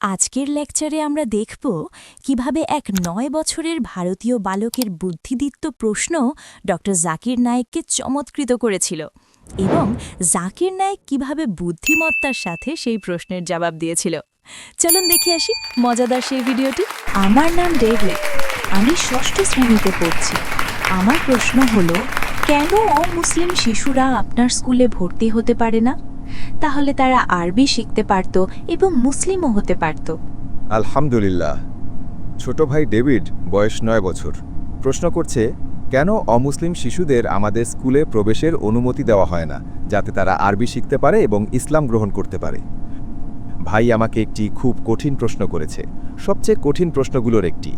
আজকের লেকচারে আমরা দেখব কীভাবে এক নয় বছরের ভারতীয় বালকের বুদ্ধিদীপ্ত প্রশ্ন ড জাকির নায়েককে চমৎকৃত করেছিল এবং জাকির নায়েক কীভাবে বুদ্ধিমত্তার সাথে সেই প্রশ্নের জবাব দিয়েছিল। চলুন দেখে আসি মজাদার সেই ভিডিওটি। আমার নাম ডেভিড। আমি ষষ্ঠ শ্রেণীতে পড়ছি। আমার প্রশ্ন হলো, কেন অমুসলিম শিশুরা আপনার স্কুলে ভর্তি হতে পারে না? তাহলে তারা আরবি শিখতে পারত এবং মুসলিমও হতে পারত। আলহামদুলিল্লাহ। ছোট ভাই ডেভিড, বয়স নয় বছর। প্রশ্ন করছে, কেন অমুসলিম শিশুদের আমাদের স্কুলে প্রবেশের অনুমতি দেওয়া হয় না, যাতে তারা আরবি শিখতে পারে এবং ইসলাম গ্রহণ করতে পারে? ভাই আমাকে একটি খুব কঠিন প্রশ্ন করেছে। সবচেয়ে কঠিন প্রশ্নগুলোর একটি।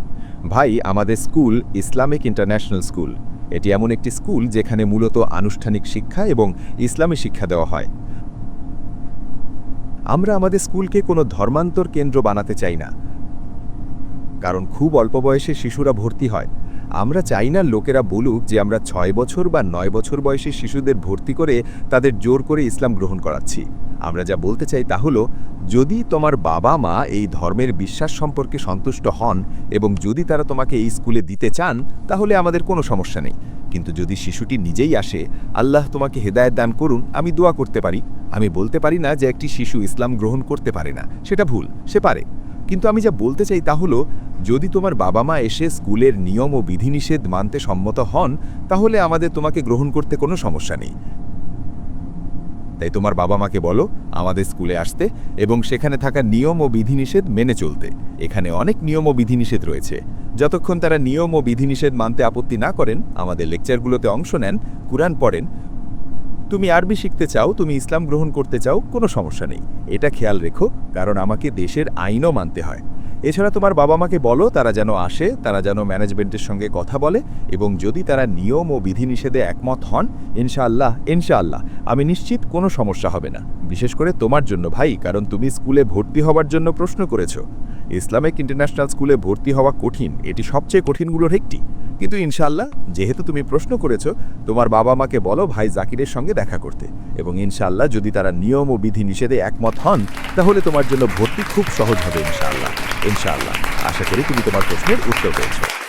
ভাই, আমাদের স্কুল ইসলামিক ইন্টারন্যাশনাল স্কুল। এটি এমন একটি স্কুল যেখানে মূলত আনুষ্ঠানিক শিক্ষা এবং ইসলামী শিক্ষা দেওয়া হয়। আমরা আমাদের স্কুলকে কোনো ধর্মান্তর কেন্দ্র বানাতে চাই না। কারণ খুব অল্প বয়সে শিশুরা ভর্তি হয়। আমরা চাই না লোকেরা বলুক যে আমরা ছয় বছর বা নয় বছর বয়সী শিশুদের ভর্তি করে তাদের জোর করে ইসলাম গ্রহণ করাচ্ছি। আমরা যা বলতে চাই তা হলো, যদি তোমার বাবা মা এই ধর্মের বিশ্বাস সম্পর্কে সন্তুষ্ট হন এবং যদি তারা তোমাকে এই স্কুলে দিতে চান, তাহলে আমাদের কোনো সমস্যা নেই। কিন্তু যদি শিশুটি নিজেই আসে, আল্লাহ তোমাকে হেদায়েত দান করুন, আমি দোয়া করতে পারি। আমি বলতে পারি না যে একটি শিশু ইসলাম গ্রহণ করতে পারে না, সেটা ভুল, সে পারে। কিন্তু আমি যা বলতে চাই তা হলো, যদি তোমার বাবা মা এসে স্কুলের নিয়ম ও বিধিনিষেধ মানতে সম্মত হন, তাহলে আমাদের তোমাকে গ্রহণ করতে কোনো সমস্যা নেই। তাই তোমার বাবা মাকে বলো, আমাদের স্কুলে আসতে এবং সেখানে থাকা নিয়ম ও বিধিনিষেধ মেনে চলতে। এখানে অনেক নিয়ম ও বিধিনিষেধ রয়েছে। যতক্ষণ তারা নিয়ম ও বিধিনিষেধ মানতে আপত্তি না করেন, আমাদের লেকচারগুলোতে অংশ নেন, কোরআন পড়েন। তুমি আরবি শিখতে চাও, তুমি ইসলাম গ্রহণ করতে চাও, কোনো সমস্যা নেই। এটা খেয়াল রেখো, কারণ আমাকে দেশের আইনও মানতে হয়। এছাড়া তোমার বাবা মাকে বলো, তারা যেন আসে, তারা যেন ম্যানেজমেন্টের সঙ্গে কথা বলে, এবং যদি তারা নিয়ম ও বিধিনিষেধে একমত হন, ইনশাআল্লাহ ইনশাআল্লাহ, আমি নিশ্চিত কোনো সমস্যা হবে না। বিশেষ করে তোমার জন্য ভাই, কারণ তুমি স্কুলে ভর্তি হওয়ার জন্য প্রশ্ন করেছ। ইসলামিক ইন্টারন্যাশনাল স্কুলে ভর্তি হওয়া কঠিন, এটি সবচেয়ে কঠিনগুলোর একটি। কিন্তু ইনশাআল্লাহ, যেহেতু তুমি প্রশ্ন করেছ, তোমার বাবা মাকে বলো ভাই জাকিরের সঙ্গে দেখা করতে। এবং ইনশাআল্লাহ, যদি তারা নিয়ম ও বিধি নিষেধে একমত হন, তাহলে তোমার জন্য ভর্তি খুব সহজ হবে ইনশাআল্লাহ। ইনশাআল্লাহ। আশা করি তুমি তোমার প্রশ্নের উত্তর পেয়েছ।